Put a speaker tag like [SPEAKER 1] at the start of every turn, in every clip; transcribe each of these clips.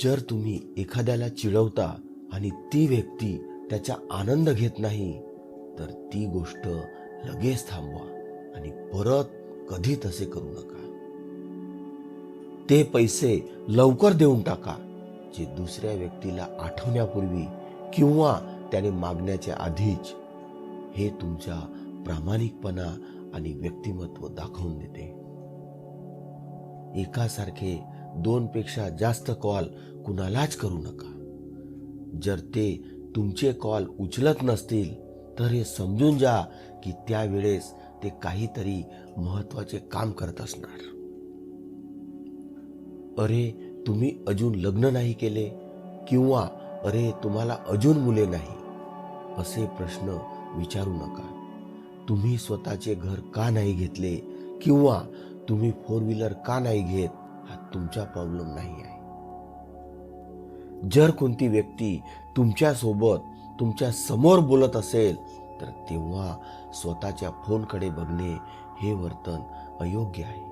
[SPEAKER 1] जर तुम्ही एखाद्याला चिडवता आणि ती व्यक्ती त्याचा आनंद घेत नाही तर ती गोष्ट लगेच थांबवा आणि परत कधी तसे करू नका. ते पैसे लवकर देऊन टाका जे दुसऱ्या व्यक्तीला आठवण्यापूर्वी किंवा त्याने मागण्याच्या आधीच. हे तुमच्या प्रामाणिकपणा आणि व्यक्तिमत्व दाखवून देते. एकासारखे दोनपेक्षा जास्त कॉल कुणालाच करू नका. जर ते तुमचे कॉल उचलत नसतील तर हे समजून जा की त्यावेळेस ते काहीतरी महत्त्वाचे काम करत असणार. अरे तुम्ही अजून लग्न नाही केले? किंवा अरे तुम्हाला अजून मुले नाही? असे प्रश्न विचारू नका. तुम्ही स्वतःचे घर का नाही घेतले? किंवा तुम्ही फोर व्हीलर का नाही घेत? तुमचा प्रॉब्लेम नाही आहे. जर कोणती व्यक्ती तुमच्यासोबत तुमच्यासमोर बोलत असेल तर तेव्हा स्वतःच्या फोनकडे बघणे हे वर्तन अयोग्य आहे.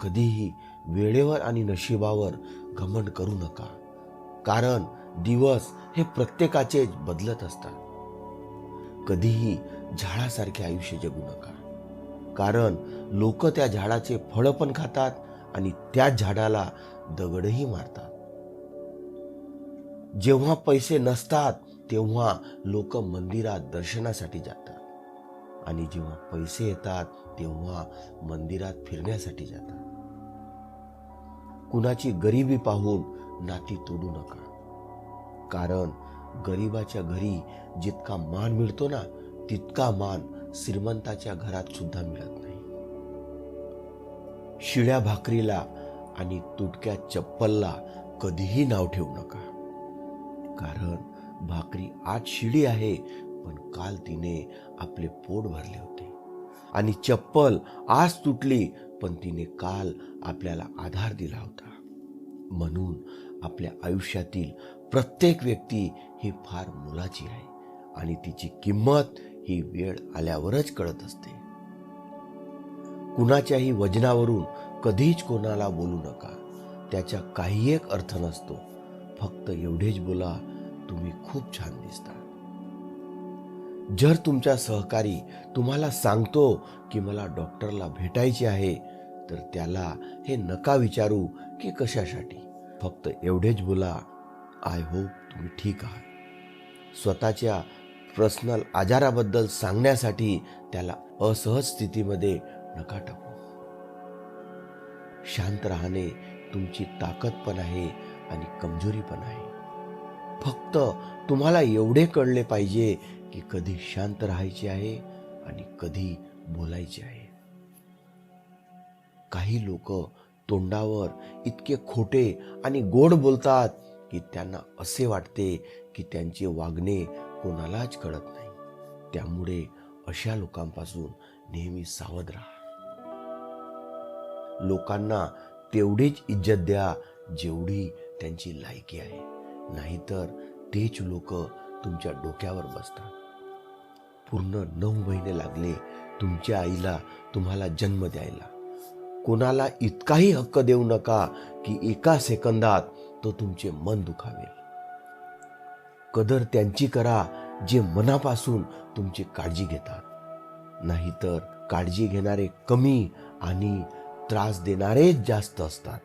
[SPEAKER 1] कधीही वेळेवर आणि नशिबावर घमंड करू नका. कारण दिवस हे प्रत्येकाचे बदलत असतात. कधीही झाडासारखे आयुष्य जगू नका. कारण लोक त्या झाडाचे फळं पण खातात आणि त्याच झाडाला दगडही मारतात. जेव्हा पैसे नसतात तेव्हा लोक मंदिरात दर्शनासाठी जातात. आणि जेव्हा पैसे येतात तेव्हा मंदिरात फिरण्यासाठी जातात. कुणाची गरिबी पाहून नाती तोडू नका. कारण गरिबाच्या घरी जितका मान मिळतो ना तितका मान श्रीमंताच्या घरात सुद्धा मिळत नाही. शिळ्या भाकरीला आणि तुटक्या चप्पलला कधीही नाव ठेवू नका. कारण भाकरी आज शिडी आहे पण काल तिने आपले पोट भरले होते. आणि चप्पल आज तुटली पण तिने काल आपल्याला आधार दिला होता. म्हणून आपल्या आयुष्यातील प्रत्येक व्यक्ती ही फार मुलाची आहे आणि तिची किंमत ही वेळ आल्यावरच कळत असते. कुणाच्याही वजनावरून कधीच कोणाला बोलू नका. त्याचा काही एक अर्थ नसतो. फक्त एवढेच बोला तुम्ही खूप छान दिसता. जर तुमचा सहकारी तुम्हाला सांगतो की मला डॉक्टरला भेटायचे आहे तर त्याला हे नका विचारू की कशासाठी. फक्त एवढेच बोला आय होप तुम्ही ठीक आहात. स्वतःच्या पर्सनल आजाराबद्दल सांगण्यासाठी त्याला असहज स्थितीमध्ये नका टाकू. शांत राहणे तुमची ताकद पण आहे आणि कमजोरी पण आहे. फक्त तुम्हाला एवढे कळले पाहिजे की कधी शांत राहायचे आहे आणि कधी बोलायचे आहे. काही लोक तोंडावर इतके खोटे आणि गोड बोलतात की त्यांना असे वाटते की त्यांचे वागणे कोणालाच कळत नाही. त्यामुळे अशा लोकांपासून नेहमी सावध राहा. लोकांना तेवढीच इज्जत द्या जेवढी त्यांची लायकी आहे. नाहीतर तेच लोक तुमच्या डोक्यावर बसतात. पूर्ण नऊ महिने लागले तुमच्या आईला तुम्हाला जन्म द्यायला. कोणाला इतकाही हक्क देऊ नका की एका सेकंदात तो तुमचे मन दुखावेल. कदर त्यांची करा जे मनापासून तुमची काळजी घेतात. नाहीतर काळजी घेणारे कमी आणि त्रास देणारेच जास्त असतात.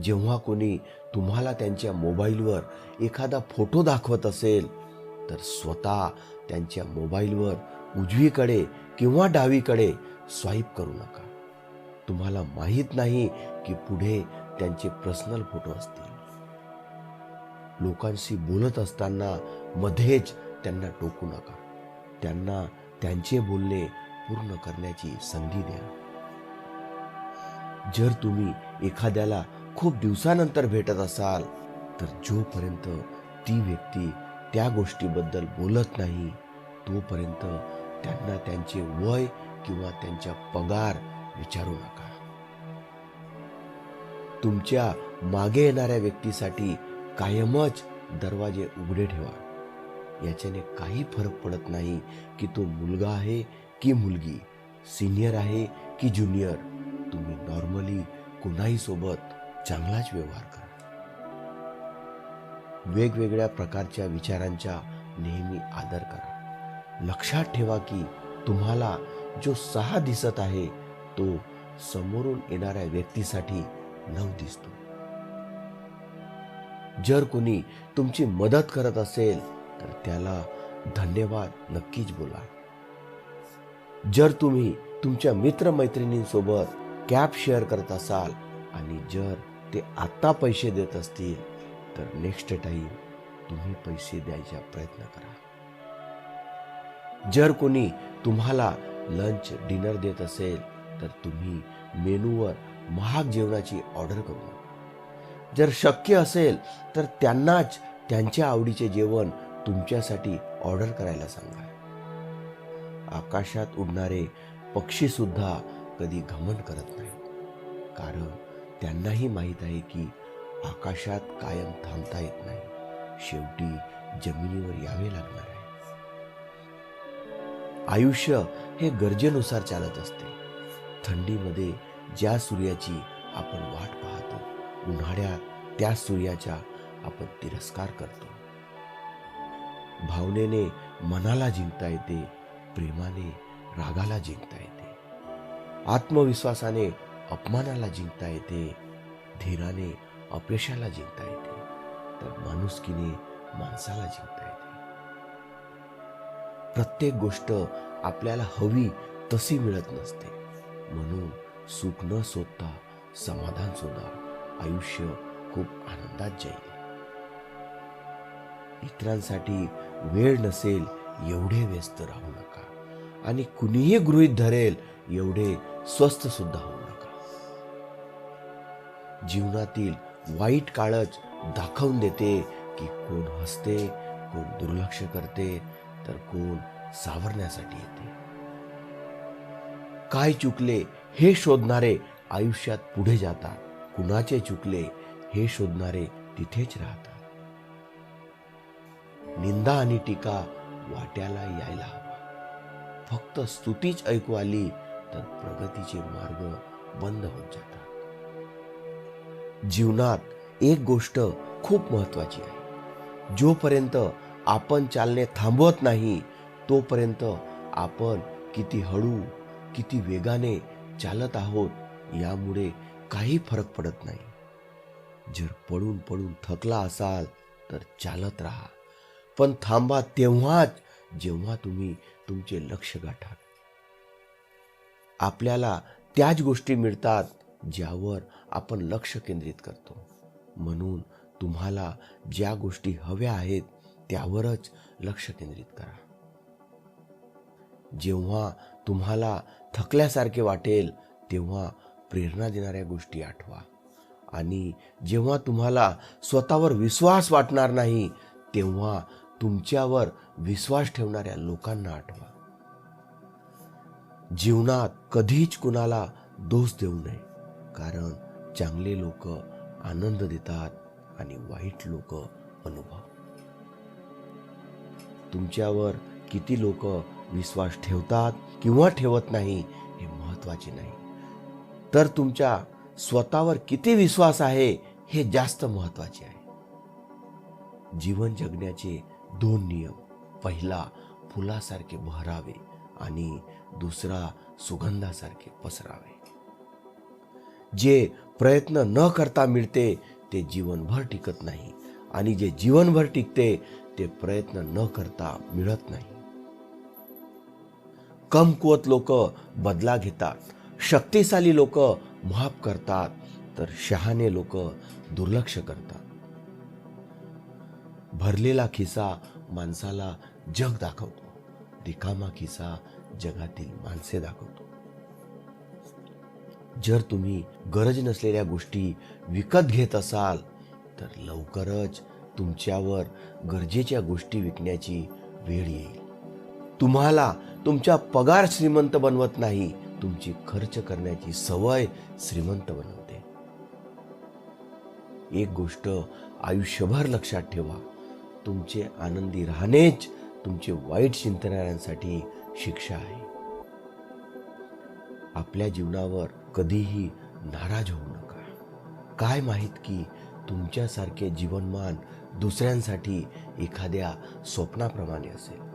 [SPEAKER 1] जेव्हा कोणी तुम्हाला त्यांच्या मोबाईलवर एखादा फोटो दाखवत असेल तर स्वतः त्यांच्या मोबाईलवर उजवीकडे किंवा डावीकडे स्वाईप करू नका. तुम्हाला माहीत नाही की पुढे त्यांचे पर्सनल फोटो असतील. लोकांशी बोलत असताना मध्येच त्यांना टोकू नका. त्यांना त्यांचे बोलणे पूर्ण करण्याची संधी द्या. जर तुम्ही एखाद्याला खूप दिवसानंतर भेटत असाल तर जोपर्यंत ती व्यक्ती त्या गोष्टीबद्दल बोलत नाही तोपर्यंत त्यांना त्यांचे वय किंवा त्यांच्या पगार विचारू नका. तुमच्या मागे येणाऱ्या व्यक्तीसाठी कायमच दरवाजे उघडे ठेवा. याच्याने काही फरक पडत नाही की तो मुलगा आहे की मुलगी सिनियर आहे की ज्युनियर. तुम्ही नॉर्मली कुणाही सोबत चांगलाच व्यवहार करा. वेगवेगळ्या प्रकारच्या विचारांचा नेहमी आदर करा. लक्षात ठेवा की तुम्हाला जो सहा दिसत आहे तो समोरून येणाऱ्या व्यक्तीसाठी नऊ दिसतो. जर कोणी तुमची मदत करत असेल तर त्याला धन्यवाद नक्कीच बोला. जर तुम्ही तुमच्या मित्रमैत्रिणींसोबत कॅब शेअर करत असाल आणि जर ते आत्ता पैसे देत असतील तर नेक्स्ट टाइम तुम्ही पैसे द्यायचा प्रयत्न करा. जर कोणी तुम्हाला लंच डिनर देत असेल तर तुम्ही मेनूवर महाग जेवणाची ऑर्डर करू नका. जर शक्य असेल तर त्यांनाच त्यांच्या आवडीचे जेवण तुमच्यासाठी ऑर्डर करायला सांगा. आकाशात उडणारे पक्षी सुद्धा कधी घमंड करत नाहीत कारण त्यांनाही माहीत आहे की आकाशात कायम थांबता येत नाही. शेवटी जमिनीवर यावे लागणार आहे. आयुष्य हे गरजेनुसार चालत असते. थंडीमध्ये ज्या सूर्याची आपण वाट पाहतो उन्हाळ्यात त्या सूर्याचा आपण तिरस्कार करतो. भावनेने मनाला जिंकता येते प्रेमाने रागाला जिंकता येते. आत्मविश्वासाने अपमानाला जिंकता येते धीराने अपयशाला जिंकता येते तर माणुसकीने माणसाला जिंकता येते. प्रत्येक गोष्ट आपल्याला हवी तशी मिळत नसते. म्हणून सुख न शोधता समाधान शोधा आयुष्य खूप आनंदात जाईल. इतरांसाठी वेळ नसेल एवढे व्यस्त राहू नका. आणि कुणीही गृहीत धरेल एवढे स्वस्थ सुद्धा होऊ नका. जीवनातील वाईट काळच दाखवून देते की कोण हसते कोण दुर्लक्ष करते तर कोण सावरण्यासाठी येते. काय चुकले हे शोधणारे आयुष्यात पुढे जातात कुणाचे चुकले हे शोधणारे तिथेच राहतात. निंदा आणि टीका वाट्याला यायला हवा. फक्त स्तुतीच ऐकू आली तर प्रगतीचे मार्ग बंद होत जातात. जीवनात एक गोष्ट खूप महत्वाची आहे. जोपर्यंत आपण चालणे थांबवत नाही तोपर्यंत आपण किती हळू किती वेगाने चालत आहोत यामुळे काही फरक पडत नाही. जर पडून पडून थकला असाल तर चालत राहा. पण थांबा तेव्हाच जेव्हा तुम्ही तुमचे लक्ष गाठा आपल्याला त्याच गोष्टी मिळतात ज्यावर आपण लक्ष केंद्रित करतो. म्हणून तुम्हाला ज्या गोष्टी हव्या आहेत त्यावरच लक्ष केंद्रित करा. जेव्हा तुम्हाला थकल्यासारखे वाटेल तेव्हा प्रेरणा देणाऱ्या गोष्टी आठवा. आणि जेव्हा तुम्हाला स्वतःवर विश्वास वाटणार नाही तेव्हा तुमच्यावर विश्वास ठेवणाऱ्या लोकांना आठवा. जीवनात कधीच कुणाला दोष देऊ नये कारण चांगले लोक आनंद देतात आणि वाईट लोक अनुभव. तुमच्यावर किती लोक विश्वास ठेवतात किंवा ठेवत नाही हे महत्त्वाचे नाही. तर तुमच्या स्वतःवर किती विश्वास आहे हे जास्त महत्त्वाचे आहे. जीवन जगण्याचे दोन नियम. पहिला फुलासारखे बहरावे आणि दुसरा सुगंधासारखे पसरावे. जे प्रयत्न न करता मिळते ते जीवनभर टिकत नाही आणि जे जीवनभर टिकते ते प्रयत्न न करता मिळत नाही. कमकुवत लोक बदला घेतात शक्तिशाली लोक माफ करतात तर शहाणे लोक दुर्लक्ष करतात. भरलेला खिसा माणसाला जग दाखवतो. रिकामा खिसा जगातील माणसे दाखवतो. जर तुम्ही गरज नसलेल्या गोष्टी विकत घेत असाल तर लवकरच तुमच्यावर गरजेच्या गोष्टी विकण्याची वेळ येईल. तुम्हाला तुमचा पगार श्रीमंत बनवत नाही तुमची खर्च करण्याची सवय श्रीमंत बनवते. एक गोष्ट आयुष्यभर लक्षात ठेवा. तुमचे आनंदी राहणेच तुमचे वाईट चिंतणाऱ्यांसाठी शिक्षा आहे. आपल्या जीवनावर कधीही नाराज होऊ नका. काय माहीत की तुमच्यासारखे जीवनमान दुसऱ्यांसाठी एखाद्या स्वप्नाप्रमाणे असेल.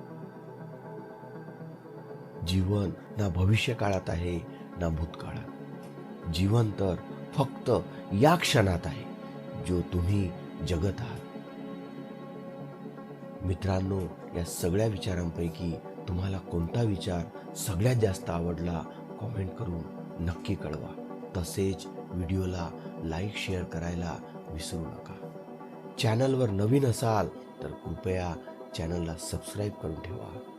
[SPEAKER 1] जीवन ना भविष्य काळात आहे ना भूतकाळात. जीवन तर फक्त या क्षणात आहे जो तुम्ही जगत आहात. मित्रांनो या सगळ्या विचारांपैकी तुम्हाला कोणता विचार सगळ्यात जास्त आवडला कॉमेंट करून नक्की कळवा. तसेच व्हिडिओला लाईक शेअर करायला विसरू नका. चॅनलवर नवीन असाल तर कृपया चॅनलला सबस्क्राईब करून ठेवा.